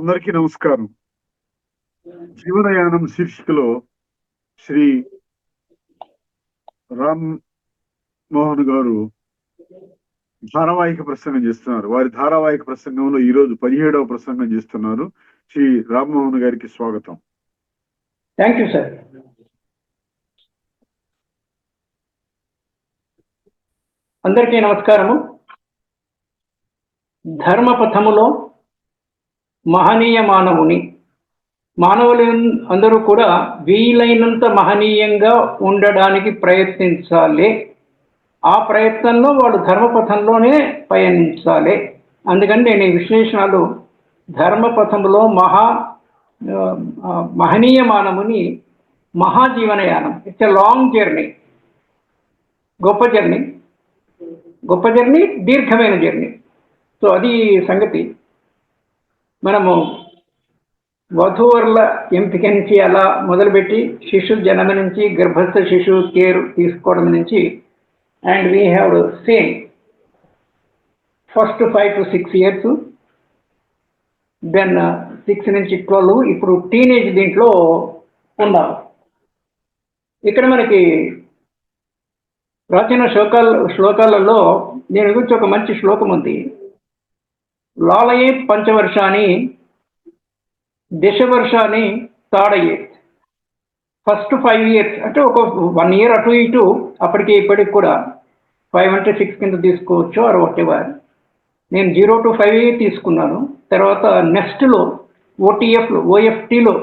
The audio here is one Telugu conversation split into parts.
అందరికీ నమస్కారం. జీవనయానం శీర్షికలో శ్రీ రామ్ మోహన్ గారు ధారావాహిక ప్రసంగం చేస్తున్నారు. వారి ధారావాహిక ప్రసంగంలో ఈ రోజు పదిహేడవ ప్రసంగం చేస్తున్నారు. శ్రీ రామ్మోహన్ గారికి స్వాగతం. థ్యాంక్ యూ సార్ అందరికీ నమస్కారము. ధర్మపథములో మహనీయ మానవుని మానవులు అందరూ కూడా వీలైనంత మహనీయంగా ఉండడానికి ప్రయత్నించాలి. ఆ ప్రయత్నంలో వాళ్ళు ధర్మపథంలోనే పయనించాలి. అందుకని నేను ఈ విశ్లేషణలు ధర్మపథంలో మహా మహనీయ మానవుని మహాజీవనయానం. ఇట్స్ ఎ లాంగ్ జర్నీ గొప్ప జర్నీ. గొప్ప జర్నీ దీర్ఘమైన జర్నీ. సో అది సంగతి. మనము వధూవరుల ఎంపిక నుంచి అలా మొదలుపెట్టి శిశు జనమ నుంచి గర్భస్థ శిశువు కేర్ తీసుకోవడం నుంచి and we have same first five to six years then six నుంచి ట్వెల్వ్ ఇప్పుడు టీనేజ్ దీంట్లో ఉన్నాము ఇక్కడ మనకి ప్రాచీన శ్లోకాల శ్లోకాలలో దీని గురించి ఒక మంచి శ్లోకం ఉంది. లాలయే పంచవర్షాన్ని దశవర్షాన్ని తాడయ్యే ఫస్ట్ ఫైవ్ ఇయర్స్ అంటే ఒక వన్ ఇయర్ అటు ఇటు అప్పటికి ఇప్పటికి కూడా ఫైవ్ అంటే సిక్స్ కింద తీసుకోవచ్చు ఆర్ వాట్ నేను జీరో టు ఫైవ్ ఇయర్ తీసుకున్నాను. తర్వాత నెక్స్ట్లో ఓటీఎఫ్లో ఓఎఫ్టీలో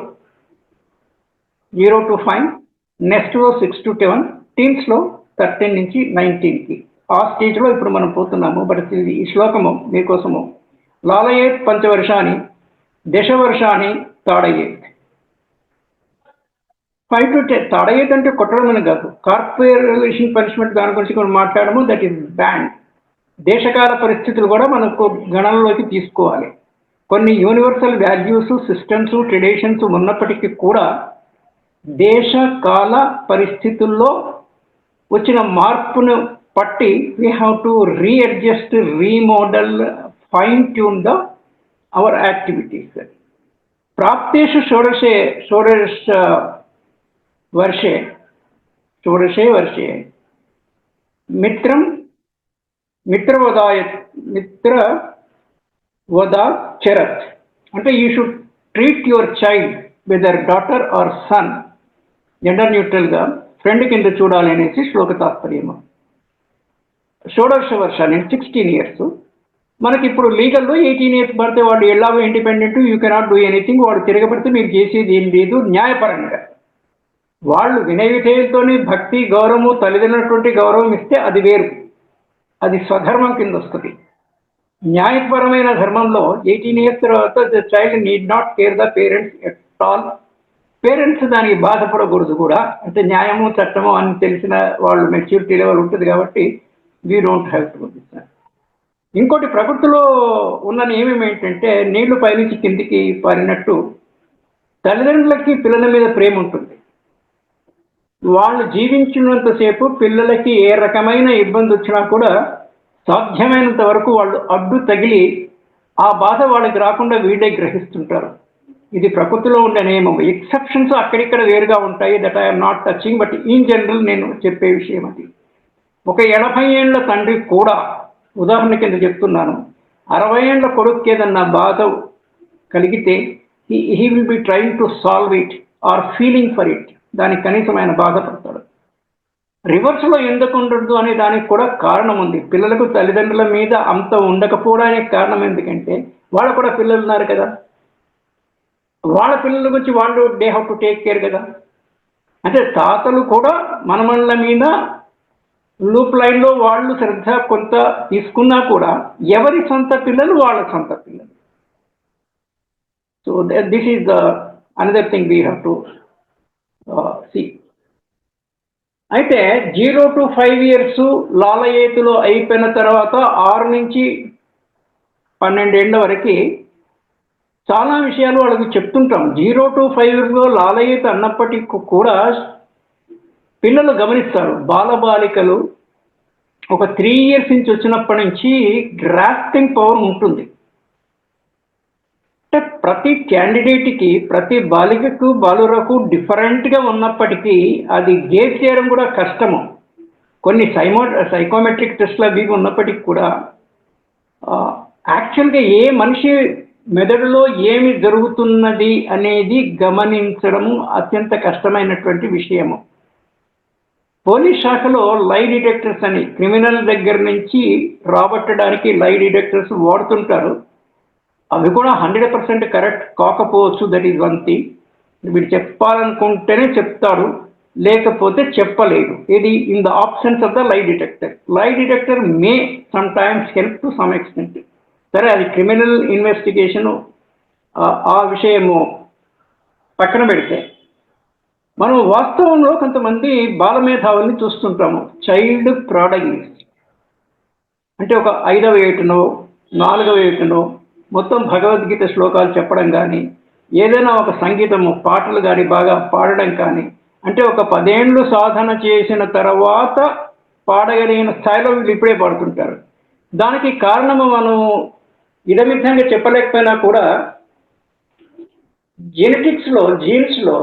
జీరో టు ఫైవ్ నెక్స్ట్లో సిక్స్ టు సెవెన్ టీమ్స్లో థర్టీన్ నుంచి నైన్టీన్కి. ఆ స్టేజ్లో ఇప్పుడు మనం పోతున్నాము బట్ ఇది ఈ శ్లోకము మీకోసము లాలయేత్ పంచవర్షాన్ని దశవర్షాన్ని తాడయ్యేత్ ఫైవ్ టు టెన్ తాడయ్యేత్ అంటే కొట్టడం అని కాదు. కార్పొరేషన్ పనిష్మెంట్ దాని గురించి మనం మాట్లాడము. దట్ ఈస్ బ్యాండ్ దేశకాల పరిస్థితులు కూడా మనకు గణనలోకి తీసుకోవాలి. కొన్ని యూనివర్సల్ వాల్యూస్ సిస్టమ్స్ ట్రెడిషన్స్ ఉన్నప్పటికీ కూడా దేశ కాల పరిస్థితుల్లో వచ్చిన మార్పును పట్టి we have to readjust remodel fine tune the our activities ప్రాప్తేషు షోడశే షోడశ వర్షే షోడశే వర్షే మిత్రం మిత్రవదాయ మిత్ర వదా చరత్ అంటే you should treat your child whether daughter or son gender న్యూట్రల్గా ఫ్రెండ్ కింద చూడాలి అనేసి శ్లోక తాత్పర్యము షోడశ వర్ష నేను సిక్స్టీన్ ఇయర్స్ మనకి ఇప్పుడు లీగల్లో ఎయిటీన్ ఇయర్స్ పడితే వాడు ఎలాగో independent you cannot do anything వాడు తిరగబడితే మీరు చేసేది ఏం లేదు న్యాయపరంగా. వాళ్ళు వినయ విధేయులతోనే భక్తి గౌరవము తల్లిదండ్రులటువంటి గౌరవం ఇస్తే అది వేరు. అది స్వధర్మం కింద వస్తుంది. న్యాయపరమైన ధర్మంలో ఎయిటీన్ ఇయర్స్ తర్వాత the child need not care the parents at all. Parents దానికి బాధపడకూడదు కూడా. అంటే న్యాయము చట్టము అని తెలిసిన వాళ్ళు మెచ్యూరిటీ లెవెల్ ఉంటుంది కాబట్టి వీ డోంట్ హ్యావ్ టు ఇంకోటి ప్రకృతిలో ఉన్న నియమం ఏంటంటే నీళ్ళు పైనుంచి కిందికి పారినట్టు తల్లిదండ్రులకి పిల్లల మీద ప్రేమ ఉంటుంది. వాళ్ళు జీవించినంతసేపు పిల్లలకి ఏ రకమైన ఇబ్బంది వచ్చినా కూడా సాధ్యమైనంత వరకు వాళ్ళు అడ్డు తగిలి ఆ బాధ వాళ్ళకి రాకుండా వీడే గ్రహిస్తుంటారు. ఇది ప్రకృతిలో ఉండే నియమం. ఎక్సెప్షన్స్ అక్కడిక్కడ వేరుగా ఉంటాయి. That I'm not touching but in general నేను చెప్పే విషయం అది. ఒక ఎనభై ఏళ్ళ తండ్రి కూడా ఉదాహరణ కింద చెప్తున్నాను. అరవై ఏళ్ళ కొడుకు ఏదన్నా బాధ కలిగితే he will be trying to solve it or feeling for it దానికి కనీసం ఆయన బాధపడతాడు. రివర్స్లో ఎందుకు ఉండదు అనే దానికి కూడా కారణం ఉంది. పిల్లలకు తల్లిదండ్రుల మీద అంత ఉండకపోవడానికి కారణం ఎందుకంటే వాళ్ళు కూడా పిల్లలు ఉన్నారు కదా. వాళ్ళ పిల్లల గురించి వాళ్ళు they how to take care కదా. అంటే తాతలు కూడా మనమళ్ళ మీద లూప్ లైన్లో వాళ్ళు శ్రద్ధ కొంత తీసుకున్నా కూడా ఎవరి సొంత పిల్లలు వాళ్ళ సొంత పిల్లలు. So this is the another thing we have to see అయితే జీరో టు ఫైవ్ ఇయర్స్ లాలయేతులో అయిపోయిన తర్వాత ఆరు నుంచి పన్నెండేళ్ళ వరకు చాలా విషయాలు వాళ్ళకి చెప్తుంటాం. జీరో టు ఫైవ్లో లాలయేత అన్నప్పటికీ కూడా పిల్లలు గమనిస్తారు. బాలబాలికలు ఒక త్రీ ఇయర్స్ నుంచి వచ్చినప్పటి నుంచి గ్రాస్పింగ్ పవర్ ఉంటుంది. అంటే ప్రతి క్యాండిడేట్కి ప్రతి బాలికకు బాలురకు డిఫరెంట్గా ఉన్నప్పటికీ అది గేట్ చేయడం కూడా కష్టము. కొన్ని సైమో సైకోమెట్రిక్ టెస్ట్లు అవి ఉన్నప్పటికీ కూడా యాక్చువల్గా ఏ మనిషి మెదడులో ఏమి జరుగుతున్నది అనేది గమనించడము అత్యంత కష్టమైనటువంటి విషయము. పోలీస్ శాఖలో లై డిటెక్టర్స్ అని క్రిమినల్ దగ్గర నుంచి రాబట్టడానికి లై డిటెక్టర్స్ వాడుతుంటారు. అవి కూడా హండ్రెడ్ పర్సెంట్ కరెక్ట్ కాకపోవచ్చు దట్ ఈజ్ వన్ థింగ్ వీడు చెప్పాలనుకుంటేనే చెప్తాడు లేకపోతే చెప్పలేడు ఇది in the options of the lie detector lie detector may sometimes help to some extent సరే అది క్రిమినల్ ఇన్వెస్టిగేషన్ ఆ విషయము పక్కన పెడితే మనం వాస్తవంలో కొంతమంది బాలమేధావుల్ని చూస్తుంటాము. చైల్డ్ ప్రాడగీస్ అంటే ఒక ఐదవ ఏటునో నాలుగవ ఏటునో మొత్తం భగవద్గీత శ్లోకాలు చెప్పడం కానీ ఏదైనా ఒక సంగీతము పాటలు కానీ బాగా పాడడం కానీ అంటే ఒక పదేండ్లు సాధన చేసిన తర్వాత పాడగలిగిన స్థాయిలో వీళ్ళు ఇప్పుడే పాడుతుంటారు. దానికి కారణము మనం ఇదమిద్ధంగా చెప్పలేకపోయినా కూడా జెనెటిక్స్లో జీన్స్లో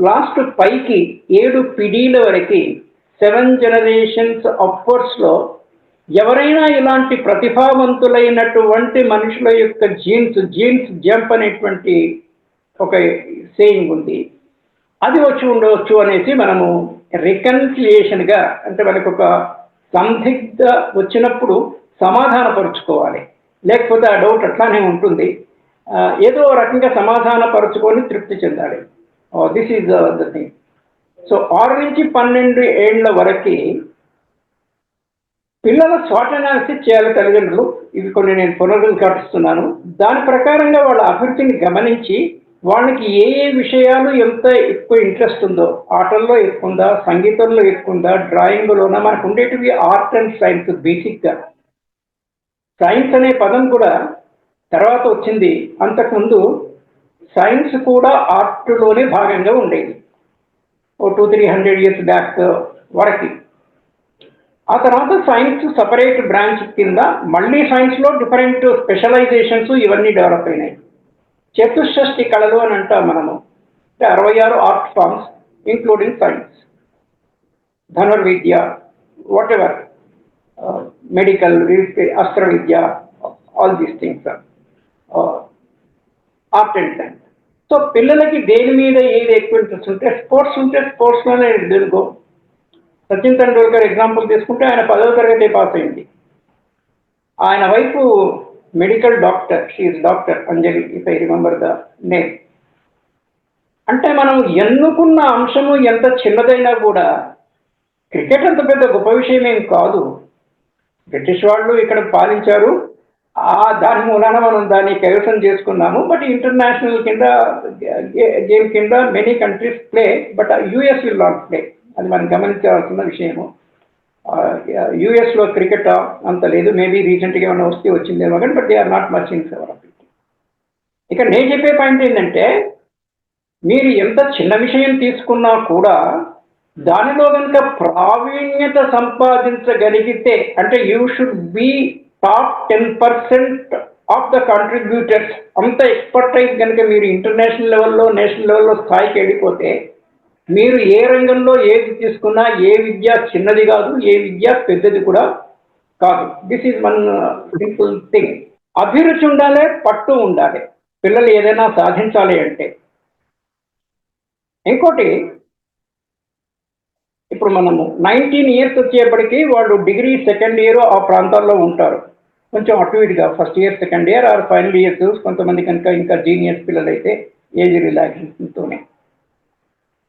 లాస్ట్ పైకి ఏడు పిడీల వరకు సెవెన్ జనరేషన్స్ అప్వర్డ్స్లో ఎవరైనా ఇలాంటి ప్రతిభావంతులైనటువంటి మనుషుల యొక్క జీన్స్ జీన్స్ జంప్ అనేటువంటి ఒక సేయింగ్ ఉంది. అది వచ్చి ఉండవచ్చు అనేసి మనము రికన్సిలియేషన్గా అంటే మనకు ఒక సందిగ్ధ వచ్చినప్పుడు సమాధానపరుచుకోవాలి. లేకపోతే ఆ డౌట్ అట్లానే ఉంటుంది. ఏదో రకంగా సమాధానపరుచుకొని తృప్తి చెందాలి. This is the thing so ఆరు నుంచి పన్నెండు ఏళ్ళ వరకు పిల్లల స్వాట్ అనాలిసిస్ చేయాలి తల్లిదండ్రులు. ఇవి కొన్ని నేను పునరుద్ఘాటిస్తున్నాను దాని ప్రకారంగా వాళ్ళ అభివృద్ధిని గమనించి వాళ్ళకి ఏ ఏ విషయాలు ఎంత ఎక్కువ ఇంట్రెస్ట్ ఉందో ఆటల్లో ఎక్కువ ఉందా సంగీతంలో ఎక్కువ ఉందా డ్రాయింగ్లోనా మనకు ఉండేటివి ఆర్ట్ అండ్ సైన్స్ బేసిక్గా సైన్స్ అనే పదం కూడా తర్వాత వచ్చింది. అంతకుముందు సైన్స్ కూడా ఆర్ట్లోనే భాగంగా ఉండేది. ఓ two three hundred years back వరకు. ఆ తర్వాత సైన్స్ సపరేట్ బ్రాంచ్ కింద మళ్ళీ సైన్స్లో డిఫరెంట్ స్పెషలైజేషన్స్ ఇవన్నీ డెవలప్ అయినాయి. చతుషష్టి కళలు అని అంటాం మనము. అంటే అరవై ఆరు ఆర్ట్ ఫార్మ్స్ ఇంక్లూడింగ్ సైన్స్. ధనుర్విద్య వాట్ ఎవర్ మెడికల్ అస్త్ర విద్య all these things art and science so పిల్లలకి దేని మీద ఏది ఎక్కువ ఇంట్రెస్ట్ ఉంటే స్పోర్ట్స్ ఉంటే స్పోర్ట్స్లోనే తెలుగు సచిన్ తెండూల్కర్ ఎగ్జాంపుల్ తీసుకుంటే ఆయన పదవ తరగతి పాస్ అయింది. ఆయన వైపు medical doctor she doctor Anjali if I remember the name అంటే మనం ఎన్నుకున్న అంశము ఎంత చిన్నదైనా కూడా క్రికెట్ అంత పెద్ద గొప్ప విషయం ఏం కాదు. బ్రిటిష్ వాళ్ళు ఇక్కడ పాలించారు. దాని మూలాన మనం దాన్ని కైవసం చేసుకున్నాము. బట్ ఇంటర్నేషనల్ కింద గేమ్ కింద many countries play but US will not play అది మనం గమనించాల్సిన విషయము. యుఎస్లో క్రికెట్ అంత లేదు. మేబీ రీసెంట్గా ఏమైనా వస్తే వచ్చిందేమో కానీ but they are not much in favour of it ఇక నేను చెప్పే పాయింట్ ఏంటంటే మీరు ఎంత చిన్న విషయం తీసుకున్నా కూడా దానిలో కనుక ప్రావీణ్యత సంపాదించగలిగితే అంటే you should be top ten percent of the contributors అంత ఎక్స్పర్టైజ్ కనుక మీరు ఇంటర్నేషనల్ లెవెల్లో నేషనల్ లెవెల్లో స్థాయికి వెళ్ళిపోతే మీరు ఏ రంగంలో ఏది తీసుకున్నా ఏ విద్య చిన్నది కాదు ఏ విద్య పెద్దది కూడా కాదు. This is one simple thing అభిరుచి ఉండాలి పట్టు ఉండాలి. పిల్లలు ఏదైనా సాధించాలి అంటే. ఇంకోటి ఇప్పుడు మనము నైన్టీన్ ఇయర్స్ వచ్చేప్పటికి వాళ్ళు డిగ్రీ సెకండ్ ఇయర్ ఆ ప్రాంతాల్లో ఉంటారు. కొంచెం అటు ఇటుగా first year second year or final years కొంతమంది కనుక ఇంకా జీనియర్స్ పిల్లలు అయితే ఏజ్ రిలాక్సేషన్తోనే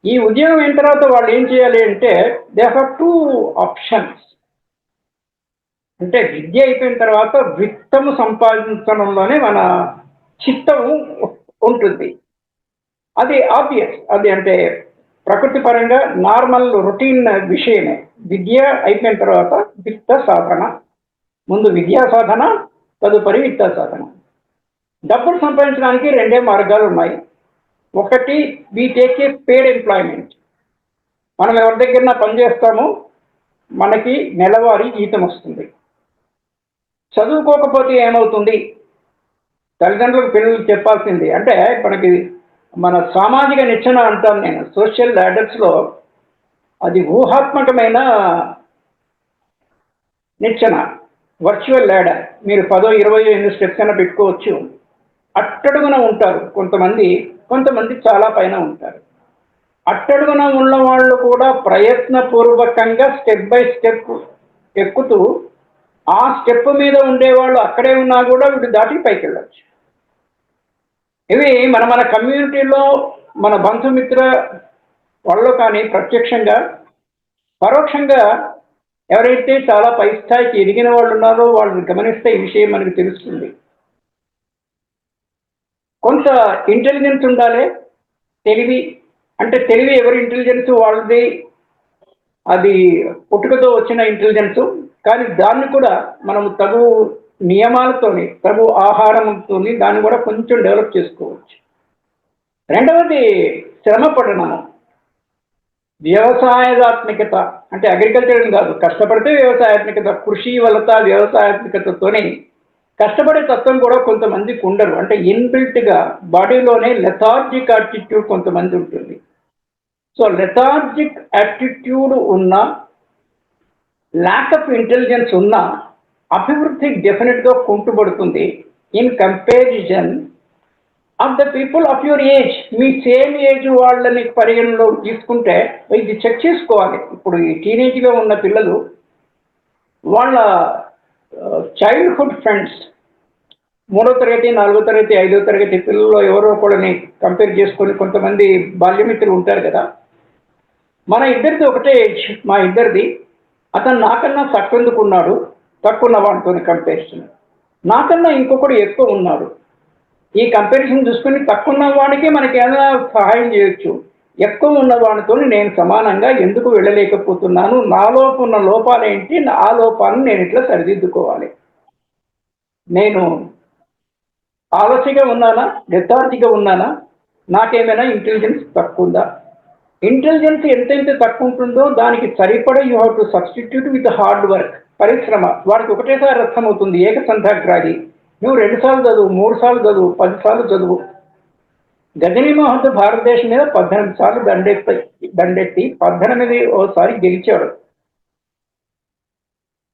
ఈ ఉద్యోగం అయిన తర్వాత వాళ్ళు ఏం చేయాలి అంటే దే హ్యావ్ టూ ఆప్షన్స్ అంటే విద్య అయిపోయిన తర్వాత విత్తము సంపాదించడంలోనే మన చిత్తము ఉంటుంది. అది ఆబ్వియస్ అది అంటే ప్రకృతి పరంగా నార్మల్ రొటీన్ విషయమే. విద్య అయిపోయిన తర్వాత విత్త సాధన ముందు విద్యా సాధన తదుపరి విత్త సాధన. డబ్బులు సంపాదించడానికి రెండే మార్గాలు ఉన్నాయి. ఒకటి we take a paid employment మనం ఎవరి దగ్గర పనిచేస్తామో మనకి నెలవారీ జీతం వస్తుంది. చదువుకోకపోతే ఏమవుతుంది? తల్లిదండ్రులకు పిల్లలకు చెప్పాల్సింది. అంటే మనకి మన సామాజిక నిచ్చెన అంటాను నేను. సోషల్ ల్యాడర్స్లో అది ఊహాత్మకమైన నిచ్చెన. వర్చువల్ ల్యాడర్ మీరు పదో ఇరవై ఎనిమిది స్టెప్స్ అయినా పెట్టుకోవచ్చు. అట్టడుగున ఉంటారు కొంతమంది. కొంతమంది చాలా పైన ఉంటారు. అట్టడుగున ఉన్న వాళ్ళు కూడా ప్రయత్నపూర్వకంగా స్టెప్ బై స్టెప్ ఎక్కుతూ ఆ స్టెప్ మీద ఉండేవాళ్ళు అక్కడే ఉన్నా కూడా వీడు దాటి పైకి వెళ్ళొచ్చు. ఇవి మన మన కమ్యూనిటీలో మన బంధుమిత్ర వాళ్ళు కానీ ప్రత్యక్షంగా పరోక్షంగా ఎవరైతే చాలా పై స్థాయికి ఎదిగిన వాళ్ళు ఉన్నారో వాళ్ళని గమనిస్తే ఈ విషయం మనకు తెలుస్తుంది. కొంత ఇంటెలిజెన్స్ ఉండాలి తెలివి అంటే తెలివి ఎవరి ఇంటెలిజెన్స్ వాళ్ళది అది పుట్టుకతో వచ్చిన ఇంటెలిజెన్స్ కానీ దాన్ని కూడా మనం తగు నియమాలతోని ప్రభు ఆహారంతోని దాన్ని కూడా కొంచెం డెవలప్ చేసుకోవచ్చు. రెండవది శ్రమ పడడము వ్యవసాయాత్మికత అంటే అగ్రికల్చర్ కాదు కష్టపడితే వ్యవసాయాత్మికత కృషి వలత వ్యవసాయాత్మికతతోనే కష్టపడే తత్వం కూడా కొంతమందికి ఉండరు అంటే ఇన్బిల్ట్గా బాడీలోనే లెథార్జిక్ యాటిట్యూడ్ కొంతమంది ఉంటుంది. సో లెథార్జిక్ యాటిట్యూడ్ ఉన్న ల్యాక్ ఆఫ్ ఇంటెలిజెన్స్ ఉన్న అభివృద్ధి డెఫినెట్గా కుంటుపడుతుంది in comparison of the people of your age me same age వాళ్ళని పరిగణలో తీసుకుంటే ఇది చెక్ చేసుకోవాలి. ఇప్పుడు ఈ టీనేజ్లో ఉన్న పిల్లలు వాళ్ళ చైల్డ్హుడ్ ఫ్రెండ్స్ మూడో తరగతి నాలుగో తరగతి ఐదో తరగతి పిల్లల్లో ఎవరో ఒకళ్ళని కంపేర్ చేసుకొని కొంతమంది బాల్యమిత్రులు ఉంటారు కదా. మన ఇద్దరిది ఒకటే ఏజ్ మా ఇద్దరిది. అతను నాకన్నా తక్కువ తక్కువ ఉన్న వాడితో కంపారిజన్ నాకన్నా ఇంకొకడు ఎక్కువ ఉన్నాడు. ఈ కంపారిజన్ చూసుకుని తక్కువ ఉన్న వాడికి మనకి ఏదైనా సహాయం చేయొచ్చు. ఎక్కువ ఉన్న వాడితో నేను సమానంగా ఎందుకు వెళ్ళలేకపోతున్నాను? నాలోపు ఉన్న లోపాలు ఏంటి ఆ లోపాలను నేను ఇట్లా సరిదిద్దుకోవాలి. నేను ఆలస్యంగా ఉన్నానా? లెథార్జీగా ఉన్నానా? నాకేమైనా ఇంటెలిజెన్స్ తక్కువ ఉందా ఇంటెలిజెన్స్ ఎంతెంత తక్కువ ఉంటుందో దానికి సరిపడా you have to substitute with hard work. పరిశ్రమ. వాడికి ఒకటేసారి అర్థమవుతుంది ఏకసంధాగ్రాది నువ్వు రెండు సార్లు చదువు మూడు సార్లు చదువు పది సార్లు చదువు. గజనీ భారతదేశం మీద పద్దెనిమిది సార్లు దండెత్తి దండెత్తి పద్దెనిమిది ఓసారి గెలిచాడు.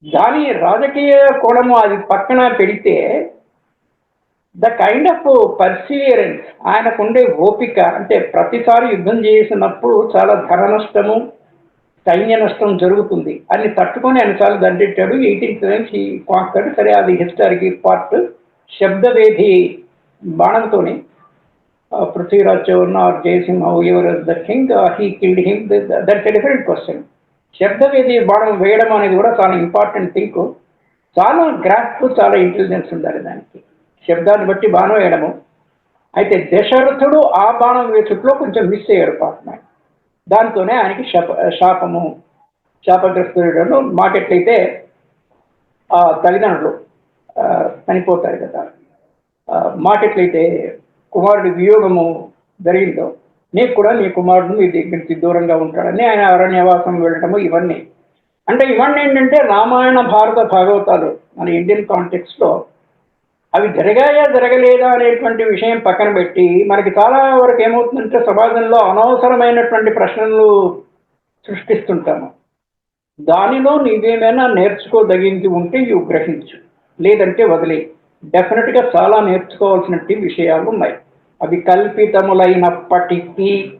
దాని రాజకీయ కోణము అది పక్కన పెడితే ద కైండ్ ఆఫ్ పర్సీవియరెన్స్ ఆయనకుండే ఓపిక అంటే ప్రతిసారి యుద్ధం చేసినప్పుడు చాలా ధన నష్టము సైన్య నష్టం జరుగుతుంది. అని తట్టుకొని ఆయన దండెట్టాడు. ఎయిటీన్త్ నుంచి ఈ సరే అది హిస్టారికల్ పార్ట్ శబ్దవేధి బాణంతోని Prithviraj చౌర్ణ or Jayasimha ever the king he killed him that's a different question శబ్దవేది బాణం వేయడం అనేది కూడా చాలా ఇంపార్టెంట్ థింక్ చాలా గ్రాఫ్ చాలా ఇంటెలిజెన్స్ ఉండాలి దానికి. శబ్దాన్ని బట్టి బాణం వేయడము. అయితే దశరథుడు ఆ బాణం వేసుట్లో కొంచెం మిస్ అయ్యాడు పాపం దాంతోనే ఆయనకి శాప శాపము శాపగ్రస్తుడు మాకెట్లయితే ఆ తల్లిదండ్రులు చనిపోతారు కదా. ఆ, మాకెట్లయితే కుమారుడి వియోగము జరిగిందో నీకు కూడా నీ కుమారుడు మీ దగ్గర నుంచి దూరంగా ఉంటాడని ఆయన అరణ్యవాసం వెళ్ళటము ఇవన్నీ. అంటే ఇవన్నీ ఏంటంటే రామాయణ భారత భాగవతాలు మన ఇండియన్ కాంటెక్స్లో అవి జరిగాయా జరగలేదా అనేటువంటి విషయం పక్కన పెట్టి మనకి చాలా వరకు ఏమవుతుందంటే సమాజంలో అనవసరమైనటువంటి ప్రశ్నలు సృష్టిస్తుంటాము. దానిలో నీవేమైనా నేర్చుకోదగింది ఉంటే ఇవి గ్రహించు. లేదంటే వదిలే. డెఫినెట్గా చాలా నేర్చుకోవాల్సినటువంటి విషయాలు ఉన్నాయి. అవి కల్పితములైనప్పటికీ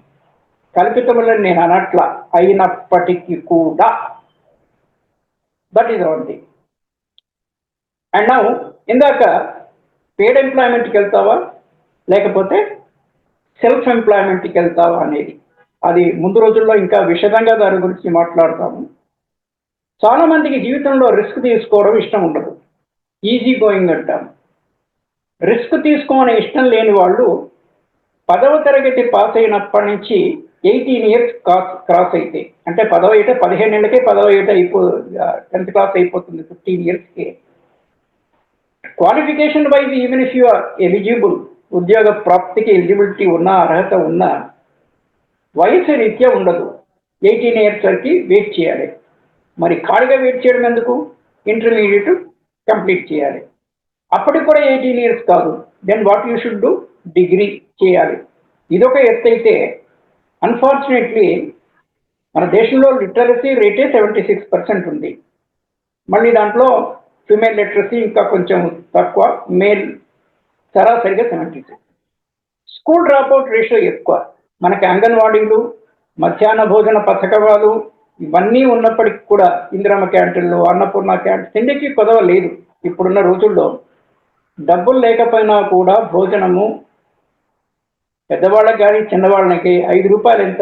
కల్పితములని నేను అనట్ల అయినప్పటికీ కూడా. That is our thing and now ఇందాక పేడ్ ఎంప్లాయ్మెంట్కి వెళ్తావా లేకపోతే సెల్ఫ్ ఎంప్లాయ్మెంట్కి వెళ్తావా అనేది. అది ముందు రోజుల్లో ఇంకా విషదంగా దాని గురించి మాట్లాడతాము. చాలా మందికి జీవితంలో రిస్క్ తీసుకోవడం ఇష్టం ఉండదు. ఈజీ గోయింగ్ అంటాం. రిస్క్ తీసుకోవడం ఇష్టం లేని వాళ్ళు పదవ తరగతి పాస్ అయినప్పటి నుంచి ఎయిటీన్ ఇయర్స్ క్రాస్ క్రాస్ అయితే. అంటే పదవ ఏట పదిహేను ఏళ్ళకే పదవ ఏట అయిపో టెన్త్ క్లాస్ అయిపోతుంది ఫిఫ్టీన్ ఇయర్స్కి qualification wise even if you are eligible ఉద్యోగ ప్రాప్తికి ఎలిజిబిలిటీ ఉన్న అర్హత ఉన్న వయసు రీత్యా ఉండదు. ఎయిటీన్ ఇయర్స్ వరకు వెయిట్ చేయాలి. మరి ఖాళీగా వెయిట్ చేయడం ఎందుకు? ఇంటర్మీడియట్ కంప్లీట్ చేయాలి. అప్పటికి కూడా ఎయిటీన్ ఇయర్స్ కాదు. Then what you should do degree చేయాలి. ఇదొక ఎత్తైతే అన్ఫార్చునేట్లీ మన దేశంలో లిటరసీ రేటే సెవెంటీ సిక్స్ పర్సెంట్ ఉంది. మళ్ళీ దాంట్లో ఫిమేల్ లిటరసీ ఇంకా కొంచెం తక్కువ male సరాసరిగా seventy two school dropout ratio ఎక్కువ. మనకి అంగన్వాడీలు మధ్యాహ్న భోజన పథకాలు ఇవన్నీ ఉన్నప్పటికీ కూడా ఇందిరమ్మ క్యాంటీన్లు అన్నపూర్ణ క్యాంటీన్ తిండికి కొదవ లేదు ఇప్పుడున్న రోజుల్లో. డబ్బులు లేకపోయినా కూడా భోజనము పెద్దవాళ్ళకి కానీ చిన్నవాళ్ళకి ఐదు రూపాయలు ఎంత?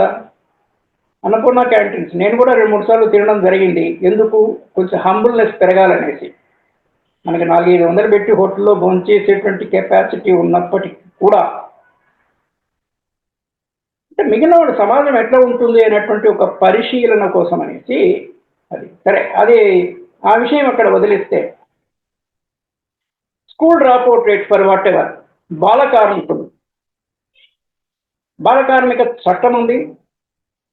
అన్నపూర్ణ క్యాంటీన్స్. నేను కూడా రెండు మూడు సార్లు తినడం జరిగింది. ఎందుకు? కొంచెం హంబుల్నెస్ పెరగాలనేసి. మనకి నాలుగైదు వందలు పెట్టి హోటల్లో భోంచేసేటువంటి కెపాసిటీ ఉన్నప్పటికీ కూడా అంటే మిగిలిన వాడు సమాజం ఎట్లా ఉంటుంది అనేటువంటి ఒక పరిశీలన కోసం అనేసి అది. సరే అది ఆ విషయం అక్కడ వదిలిస్తే school drop out rate for whatever బాల కార్మికులు బాల కార్మిక చట్టం ఉంది.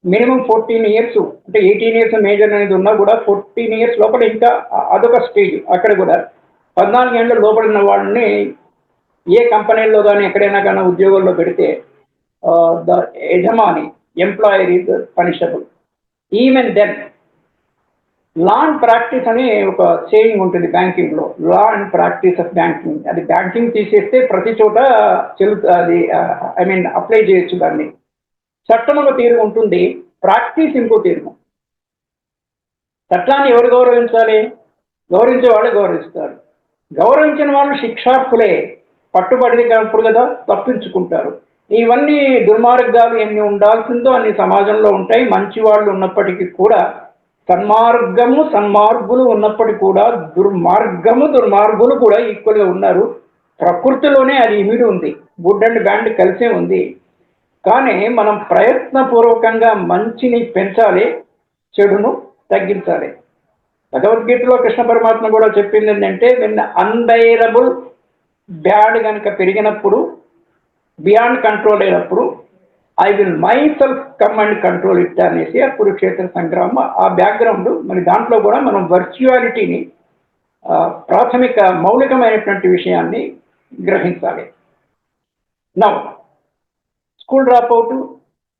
మినిమం ఫోర్టీన్ ఇయర్స్ అంటే ఎయిటీన్ ఇయర్స్ మేజర్ అనేది ఉన్నా కూడా ఫోర్టీన్ ఇయర్స్ లోపల ఇంకా అదొక స్టేజ్ అక్కడ కూడా పద్నాలుగు ఏళ్ళు లోపడిన వాడిని వాళ్ళని ఏ కంపెనీల్లో కానీ ఎక్కడైనా కానీ ఉద్యోగంలో పెడితే ద యజమాని employer is punishable even then law and practice అని ఒక సేయింగ్ ఉంటుంది బ్యాంకింగ్లో. Law and practice of banking అది బ్యాంకింగ్ తీసేస్తే ప్రతి చోట చెల్లు అది ఐ మీన్ అప్లై చేయొచ్చు దాన్ని. చట్టం ఒక తీరు ఉంటుంది ప్రాక్టీస్ ఇంకో తీరు. చట్టాన్ని ఎవరు గౌరవించాలి? గౌరవించే వాళ్ళు గౌరవిస్తారు. గౌరవించిన వాళ్ళు శిక్షార్హులే. పట్టుబడి కప్పుడు కదా తప్పించుకుంటారు. ఇవన్నీ దుర్మార్గాలు ఎన్ని ఉండాల్సిందో అన్ని సమాజంలో ఉంటాయి. మంచి వాళ్ళు ఉన్నప్పటికీ కూడా సన్మార్గము సన్మార్గులు ఉన్నప్పటికీ కూడా దుర్మార్గము దుర్మార్గులు కూడా ఈక్వల్గా ఉన్నారు. ప్రకృతిలోనే అది ఇమిడి ఉంది. గుడ్ అండ్ బ్యాండ్ కలిసే ఉంది. కానీ మనం ప్రయత్నపూర్వకంగా మంచిని పెంచాలి చెడును తగ్గించాలి. భగవద్గీతలో కృష్ణ పరమాత్మ కూడా చెప్పింది ఏంటంటే విన్ అన్బైరబుల్ బ్యాడ్ కనుక పెరిగినప్పుడు బియాండ్ కంట్రోల్ అయినప్పుడు I will myself come and control it అనేసి ఆ కురుక్షేత్ర సంగ్రామ ఆ బ్యాక్గ్రౌండ్ మరి దాంట్లో కూడా మనం వర్చువాలిటీని ప్రాథమిక మౌలికమైనటువంటి విషయాన్ని గ్రహించాలి. Now school drop out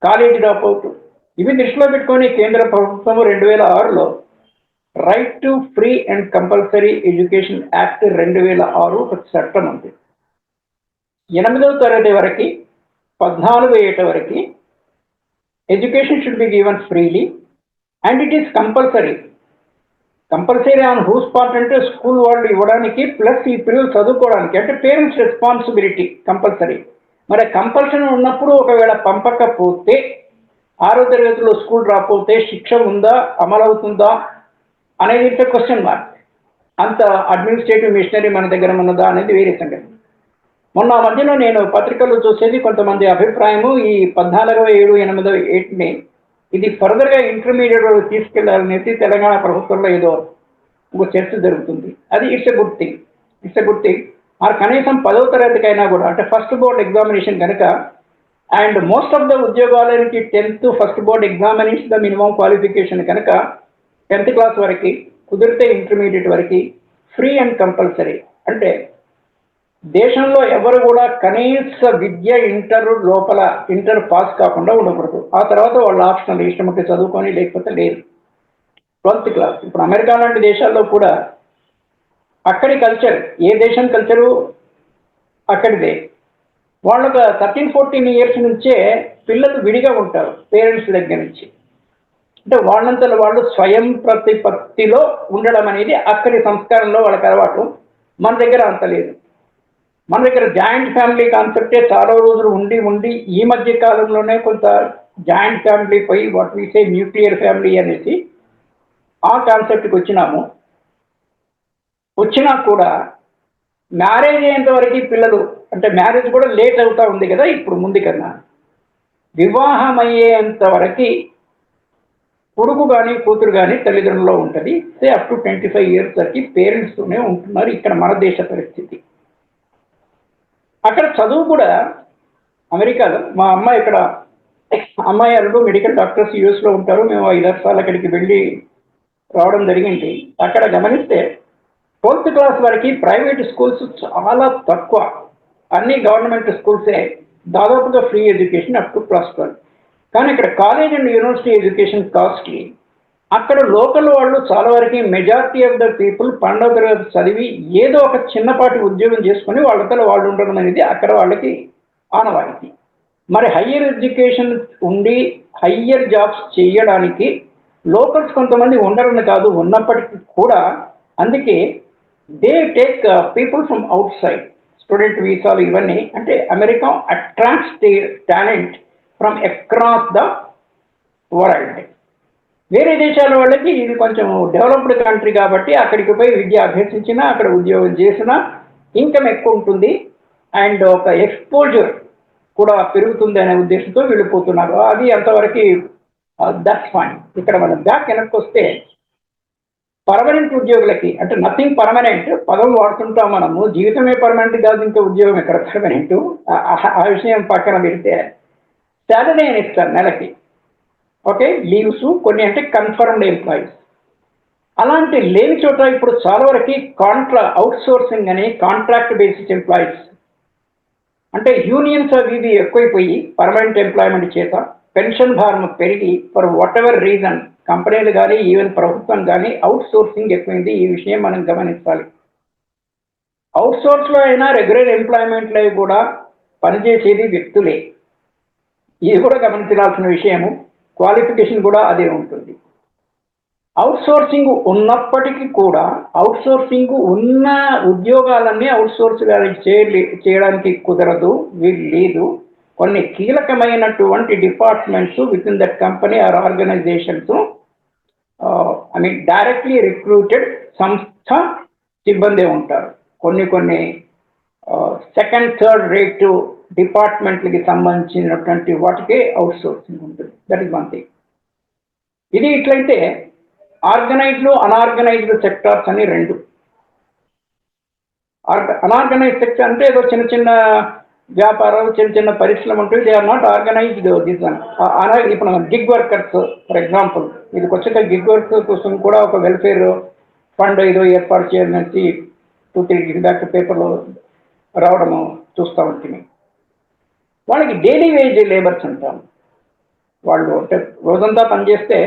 college drop out ఇవి దృష్టిలో పెట్టుకొని కేంద్ర ప్రభుత్వం రెండు వేల ఆరులో right to free and compulsory education act రెండు వేల ఆరు ఒక చట్టం ఉంది. ఎనిమిదవ తరగతి వరకు పద్నాలుగు ఏట వరకు education should be given freely and it is compulsory compulsory on whose part అంటే స్కూల్ వాళ్ళు ఇవ్వడానికి ప్లస్ ఈ పిల్లలు చదువుకోవడానికి అంటే పేరెంట్స్ రెస్పాన్సిబిలిటీ కంపల్సరీ మరి కంపల్సరీ ఉన్నప్పుడు ఒకవేళ పంపకపోతే ఆరో తరగతిలో స్కూల్ డ్రాప్ అవుతే శిక్ష ఉందా అమలవుతుందా? అనేది ఇంత క్వశ్చన్ మార్క్ అంత అడ్మినిస్ట్రేటివ్ మిషనరీ మన దగ్గర ఉన్నదా అనేది వేరే సంగతి. మొన్న మధ్యలో నేను పత్రికలు చూసేది కొంతమంది అభిప్రాయము ఈ పద్నాలుగవ ఏడు ఎనిమిదవ మే ఇది ఫర్దర్గా ఇంటర్మీడియట్ వరకు తీసుకెళ్ళాలనేసి తెలంగాణ ప్రభుత్వంలో ఏదో ఒక చర్చ జరుగుతుంది. అది it's a good thing it's a good thing మరి కనీసం పదో తరగతికైనా కూడా అంటే ఫస్ట్ బోర్డ్ ఎగ్జామినేషన్ కనుక అండ్ మోస్ట్ ఆఫ్ ద ఉద్యోగాలకి tenth first board examination the minimum qualification కనుక టెన్త్ క్లాస్ వరకు కుదిరితే ఇంటర్మీడియట్ వరకు ఫ్రీ అండ్ కంపల్సరీ. అంటే దేశంలో ఎవరు కూడా కనీస విద్య ఇంటర్ లోపల ఇంటర్ పాస్ కాకుండా ఉండకూడదు. ఆ తర్వాత వాళ్ళ ఆప్షనల్ ఇష్టమైతే చదువుకొని లేకపోతే లేదు. Twelfth class. ఇప్పుడు అమెరికా లాంటి దేశాల్లో కూడా అక్కడి కల్చర్ ఏ దేశం కల్చరు అక్కడిదే. వాళ్ళొక థర్టీన్ ఫోర్టీన్ ఇయర్స్ నుంచే పిల్లలు విడిగా ఉంటారు పేరెంట్స్ దగ్గర నుంచి. అంటే వాళ్ళంతలో వాళ్ళు స్వయం ప్రతిపత్తిలో ఉండడం అనేది అక్కడి సంస్కారంలో వాళ్ళకి అలవాటు. మన దగ్గర అంత లేదు. మన దగ్గర జాయింట్ ఫ్యామిలీ కాన్సెప్టే చాలా రోజులు ఉండి ఉండి ఈ మధ్య కాలంలోనే కొంత జాయింట్ ఫ్యామిలీ పోయి what we say nuclear family అనేసి ఆ కాన్సెప్ట్కి వచ్చినాము. వచ్చినా కూడా మ్యారేజ్ అయ్యేంతవరకు పిల్లలు అంటే మ్యారేజ్ కూడా లేట్ అవుతూ ఉంది కదా ఇప్పుడు ముందు కన్నా. వివాహం అయ్యేంత వరకు కొడుకు కానీ కూతురు కానీ తల్లిదండ్రుల్లో ఉంటుంది. Say up to twenty five years వరకు పేరెంట్స్తోనే ఉంటున్నారు ఇక్కడ మన దేశ పరిస్థితి. అక్కడ చదువు కూడా అమెరికాలో మా అమ్మాయి ఇక్కడ అమ్మాయి వాళ్ళు మెడికల్ డాక్టర్స్ యూఎస్లో ఉంటారు. మేము ఐదారు సార్లు అక్కడికి వెళ్ళి రావడం జరిగింది. అక్కడ గమనిస్తే ట్వెల్త్ క్లాస్ వరకు ప్రైవేట్ స్కూల్స్ చాలా తక్కువ. అన్ని గవర్నమెంట్ స్కూల్సే దాదాపుగా free education up to plus twelve కానీ ఇక్కడ college and university education costly అక్కడ లోకల్ వాళ్ళు చాలా వరకు మెజారిటీ ఆఫ్ ద పీపుల్ పన్నెండవ తరగతి చదివి ఏదో ఒక చిన్నపాటి ఉద్యోగం చేసుకుని వాళ్ళతో వాళ్ళు ఉండడం అనేది అక్కడ వాళ్ళకి ఆనవాయితీ. మరి హయ్యర్ ఎడ్యుకేషన్ ఉండి హయ్యర్ జాబ్స్ చేయడానికి లోకల్స్ కొంతమంది ఉండరని కాదు ఉన్నప్పటికీ కూడా అందుకే they take people from outside student వీసాలు ఇవన్నీ అంటే America attracts talent from across the world వేరే దేశాల వాళ్ళకి ఇది కొంచెం డెవలప్డ్ కంట్రీ కాబట్టి అక్కడికి పోయి విద్య అభ్యసించినా అక్కడ ఉద్యోగం చేసినా ఇన్కమ్ ఎక్కువ ఉంటుంది. అండ్ ఒక ఎక్స్పోజర్ కూడా పెరుగుతుంది అనే ఉద్దేశంతో వెళ్ళిపోతున్నారు. అది అంతవరకు దట్స్ ఫైన్ ఇక్కడ మనం బ్యాక్ వెనక్కి వస్తే పర్మనెంట్ ఉద్యోగులకి అంటే నథింగ్ పర్మనెంట్ పదం వాడుతుంటాం మనము. జీవితమే పర్మనెంట్ కాదు ఇంకా ఉద్యోగం ఎక్కడ పర్మనెంట్ ఆ విషయం పక్కన పెడితే శాలరీ అని ఇస్తారు నెలకి. ఓకే? లీవ్స్ కొన్ని అంటే కన్ఫర్మ్డ్ ఎంప్లాయీస్. అలాంటి లేని చోట ఇప్పుడు చాలా వరకు కాంట్రా అవుట్ సోర్సింగ్ అని కాంట్రాక్ట్ బేసిస్ ఎంప్లాయీస్. అంటే యూనియన్స్ అవి ఇవి ఎక్కువైపోయి పర్మనెంట్ ఎంప్లాయ్మెంట్ చేత పెన్షన్ భారం పెరిగి ఫర్ వాట్ ఎవర్ రీజన్ కంపెనీలు కానీ ఈవెన్ ప్రభుత్వం కానీ అవుట్ సోర్సింగ్ ఎక్కువైంది. ఈ విషయం మనం గమనించాలి. అవుట్ సోర్స్లో అయినా రెగ్యులర్ ఎంప్లాయ్మెంట్లో కూడా పనిచేసేది వ్యక్తులే. ఇది కూడా గమనించాల్సిన విషయము. క్వాలిఫికేషన్ కూడా అదే ఉంటుంది. అవుట్సోర్సింగ్ ఉన్నప్పటికీ కూడా అవుట్ సోర్సింగ్ ఉన్న ఉద్యోగాలన్నీ అవుట్సోర్స్ చేయలే చేయడానికి కుదరదు వీలు లేదు. కొన్ని కీలకమైనటువంటి departments within that company or organisations I mean directly recruited సంస్థ సిబ్బంది ఉంటారు. కొన్ని కొన్ని సెకండ్ థర్డ్ రేటు డిపార్ట్మెంట్లకి సంబంధించినటువంటి వాటికే అవుట్ సోర్సింగ్ ఉంటుంది. దట్ ఇస్ వన్ థింగ్ ఇది ఇట్లయితే ఆర్గనైజ్డ్ అనార్గనైజ్డ్ సెక్టార్స్ అని రెండు. అనార్గనైజ్ సెక్టర్ అంటే ఏదో చిన్న చిన్న వ్యాపారాలు చిన్న చిన్న పరిశ్రమ ఉంటుంది they are not organised this ఇప్పుడు గిగ్ వర్కర్స్ ఫర్ ఎగ్జాంపుల్ ఇది వచ్చేట గిగ్ వర్కర్స్ కోసం కూడా ఒక వెల్ఫేర్ ఫండ్ ఏదో ఏర్పాటు చేయాలని టూ త్రీ బ్యాక్ పేపర్లో రావడము చూస్తూ ఉంటుంది వాళ్ళకి డైలీ వేజ్ లేబర్స్ ఉంటాం. వాళ్ళు రోజంతా పనిచేస్తే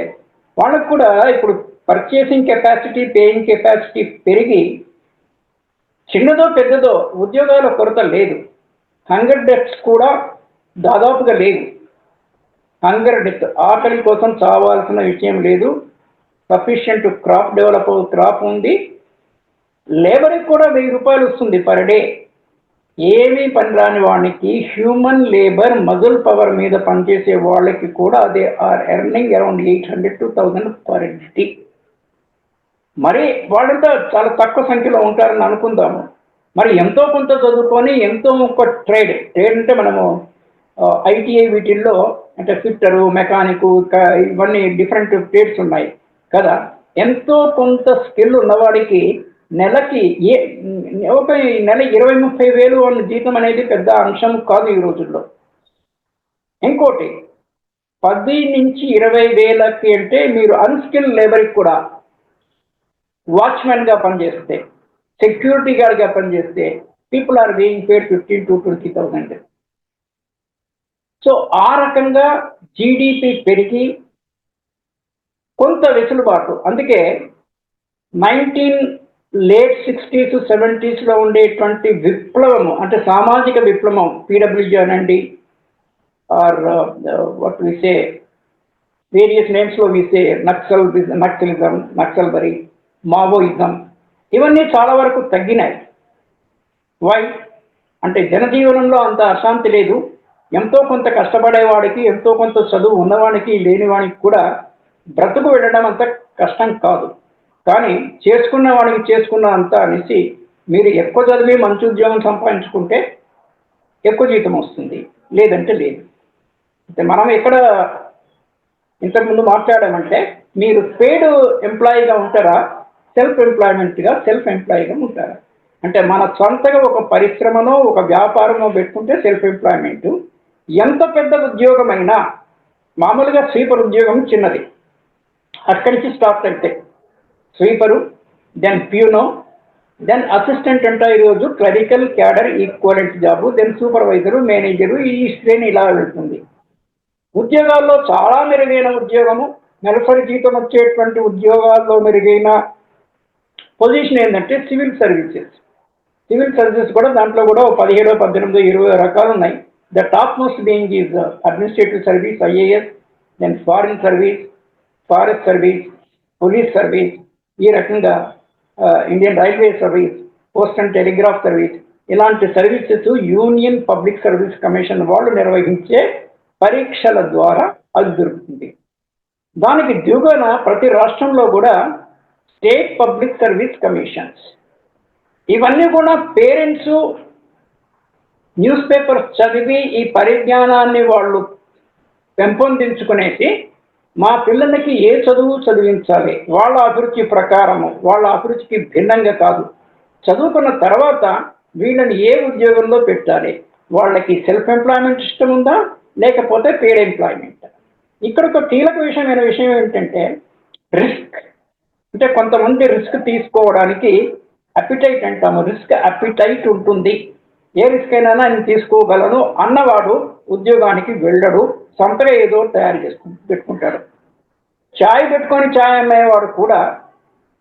వాళ్ళకు కూడా ఇప్పుడు పర్చేసింగ్ కెపాసిటీ పేయింగ్ కెపాసిటీ పెరిగి చిన్నదో పెద్దదో ఉద్యోగాల కొరత లేదు. హంగర్ డెత్స్ కూడా దాదాపుగా లేవు హంగర్ డెత్ ఆకలి కోసం చావాల్సిన విషయం లేదు. సఫిషియంట్ క్రాప్ డెవలప్ క్రాప్ ఉంది. లేబర్కి కూడా వెయ్యి రూపాయలు వస్తుంది పర్ డే ఏమీ పనిరాని వాడికి హ్యూమన్ లేబర్ మజుల్ పవర్ మీద పనిచేసే వాళ్ళకి కూడా అదే are earning around eight hundred to thousand per day మరి వాళ్ళంతా చాలా తక్కువ సంఖ్యలో ఉంటారని అనుకుందాము. మరి ఎంతో కొంత చదువుకొని ఎంతో ఒక ట్రేడ్ ట్రేడ్ అంటే మనము ఐటీఐ వీటిల్లో అంటే ఫిట్టరు మెకానిక్ ఇవన్నీ డిఫరెంట్ ట్రేడ్స్ ఉన్నాయి కదా. ఎంతో కొంత స్కిల్ ఉన్నవాడికి నెలకి ఏ ఒక నెల ఇరవై ముప్పై వేలు వాళ్ళ జీతం అనేది పెద్ద అంశం కాదు ఈ రోజుల్లో. ఇంకోటి పది నుంచి ఇరవై వేలకి అంటే మీరు అన్స్కిల్ లేబర్కి కూడా వాచ్మెన్గా పనిచేస్తే సెక్యూరిటీ గార్డ్గా పనిచేస్తే people are being paid fifteen to twenty thousand so ఆ రకంగా జీడిపి పెరిగి కొంత వెసులుబాటు. అందుకే నైన్టీన్ లేట్ సిక్స్టీస్ సెవెంటీస్లో ఉండేటువంటి విప్లవము అంటే సామాజిక విప్లవం పీడబ్ల్యూజీ అనండి or what we say various నేమ్స్లో we say Naxal Naxalism Naxalbari Maoism ఇవన్నీ చాలా వరకు తగ్గినాయి. వై అంటే జనజీవనంలో అంత అశాంతి లేదు. ఎంతో కొంత కష్టపడేవాడికి ఎంతో కొంత చదువు ఉన్నవానికి లేనివానికి కూడా బ్రతుకు వెళ్ళడం అంత కష్టం కాదు. కానీ చేసుకున్న వాడికి చేసుకున్న అంత అనేసి మీరు ఎక్కువ చదివి మంచి ఉద్యోగం సంపాదించుకుంటే ఎక్కువ జీతం వస్తుంది. లేదంటే లేదు. అయితే మనం ఎక్కడ ఇంతకుముందు మాట్లాడామంటే మీరు పేడ్ ఎంప్లాయీగా ఉంటారా? సెల్ఫ్ ఎంప్లాయ్మెంట్గా సెల్ఫ్ ఎంప్లాయీగా ఉంటారా? అంటే మన సొంతగా ఒక పరిశ్రమనో ఒక వ్యాపారమో పెట్టుకుంటే సెల్ఫ్ ఎంప్లాయ్మెంట్ ఎంత పెద్ద ఉద్యోగమైనా మామూలుగా స్వీపర్ ఉద్యోగం చిన్నది. అక్కడి నుంచి స్టార్ట్ అయితే స్వీపరు దెన్ ప్యూనో దెన్ అసిస్టెంట్ అంటే ఈరోజు clerical cadre equivalent job then supervisor manager ఈ శ్రేణి ఇలా వెళ్తుంది. ఉద్యోగాల్లో చాలా మెరుగైన ఉద్యోగము. నెలసరి జీతం వచ్చేటువంటి ఉద్యోగాల్లో మెరుగైన పొజిషన్ ఏంటంటే సివిల్ సర్వీసెస్ సివిల్ సర్వీసెస్ కూడా దాంట్లో కూడా పదిహేడు పద్దెనిమిది ఇరవై రకాలు ఉన్నాయి. The top most being is administrative service IAS then foreign service forest service police service ఈ రకంగా Indian railway service post and telegraph service ఇలాంటి services union public service commission వాళ్ళు నిర్వహించే పరీక్షల ద్వారా అది దొరుకుతుంది దానికి దిగువన ప్రతి రాష్ట్రంలో కూడా స్టేట్ పబ్లిక్ సర్వీస్ కమిషన్స్ ఇవన్నీ కూడా పేరెంట్స్ న్యూస్ పేపర్స్ చదివి ఈ పరిజ్ఞానాన్ని వాళ్ళు పెంపొందించుకునేసి మా పిల్లలకి ఏ చదువు చదివించాలి? వాళ్ళ అభిరుచి ప్రకారము. వాళ్ళ అభిరుచికి భిన్నంగా కాదు. చదువుకున్న తర్వాత వీళ్ళని ఏ ఉద్యోగంలో పెట్టాలి? వాళ్ళకి సెల్ఫ్ ఎంప్లాయ్మెంట్ ఇష్టం ఉందా? లేకపోతే పేడ్ ఎంప్లాయ్మెంట్ ఇక్కడ ఒక కీలక విషయమైన విషయం ఏంటంటే రిస్క్ అంటే కొంతమంది రిస్క్ తీసుకోవడానికి అపిటైట్ అంటాము. రిస్క్ అపిటైట్ ఉంటుంది. ఏ రిస్క్ అయినా నేను తీసుకోగలను అన్నవాడు ఉద్యోగానికి వెళ్ళడు. సొంతగా ఏదో తయారు చేసుకు పెట్టుకుంటారు. ఛాయ్ పెట్టుకొని ఛాయ్ అమ్మేవాడు కూడా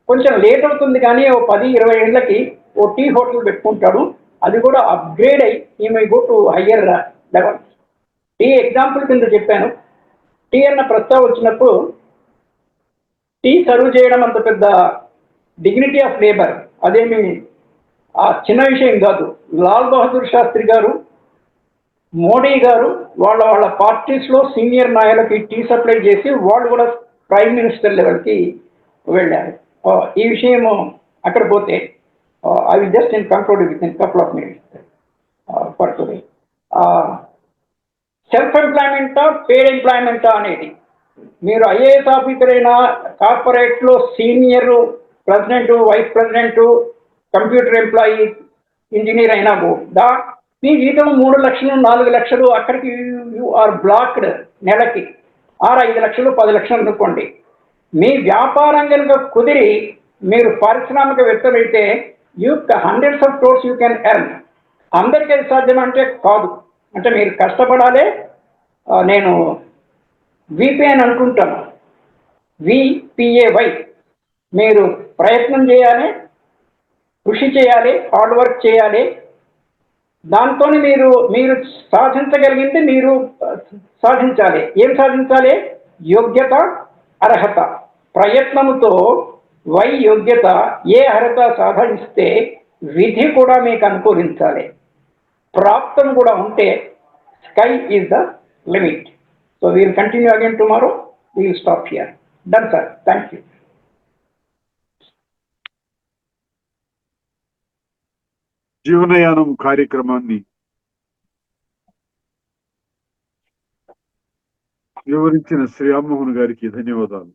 కొంచెం లేట్ అవుతుంది కానీ ఓ పది ఇరవై ఏళ్ళకి ఓ టీ హోటల్ పెట్టుకుంటాడు. అది కూడా అప్గ్రేడ్ అయ్యి ఈ may go to higher level tea example కింద చెప్పాను. టీ అన్న ప్రస్తావం వచ్చినప్పుడు టీ సర్వ్ చేయడం అంత పెద్ద డిగ్నిటీ ఆఫ్ లేబర్ అదేమి ఆ చిన్న విషయం కాదు. లాల్ బహదూర్ శాస్త్రి గారు మోడీ గారు వాళ్ళ వాళ్ళ పార్టీస్లో సీనియర్ నాయకులకి టీ సప్లై చేసి వాళ్ళు కూడా ప్రైమ్ మినిస్టర్ లెవెల్కి వెళ్ళారు. ఈ విషయము అక్కడ పోతే I will just in conclude within couple of minutes for today self ఎంప్లాయ్మెంటా paid ఎంప్లాయ్మెంటా అనేది. మీరు ఐఏఎస్ ఆఫీసర్ అయినా కార్పొరేట్లో senior president vice president computer employee engineer అయినా కూడా మీ జీతం మూడు లక్షలు నాలుగు లక్షలు అక్కడికి యు ఆర్ బ్లాక్డ్ నెలకి. ఆరు ఐదు లక్షలు పది లక్షలు అనుకోండి. మీ వ్యాపారం కనుక కుదిరి మీరు పారిశ్రామికవేత్తలైతే you hundreds of crores you can earn అందరికీ అది సాధ్యం అంటే కాదు. అంటే మీరు కష్టపడాలి. నేను విపి అని అనుకుంటాను. విపిఏవై మీరు ప్రయత్నం చేయాలి. కృషి చేయాలి. హార్డ్ వర్క్ చేయాలి. దాంతో మీరు మీరు సాధించగలిగింది మీరు సాధించాలి. ఏం సాధించాలి? యోగ్యత అర్హత. ప్రయత్నముతో వై యోగ్యత ఏ అర్హత సాధిస్తే విధి కూడా మీకు అనుకూలించాలి. ప్రాప్తం కూడా ఉంటే sky is the limit. So we'll continue again tomorrow we'll stop here done sir thank you జీవనయానం కార్యక్రమాన్ని వివరించిన శ్రీ రామ్మోహన్ గారికి ధన్యవాదాలు.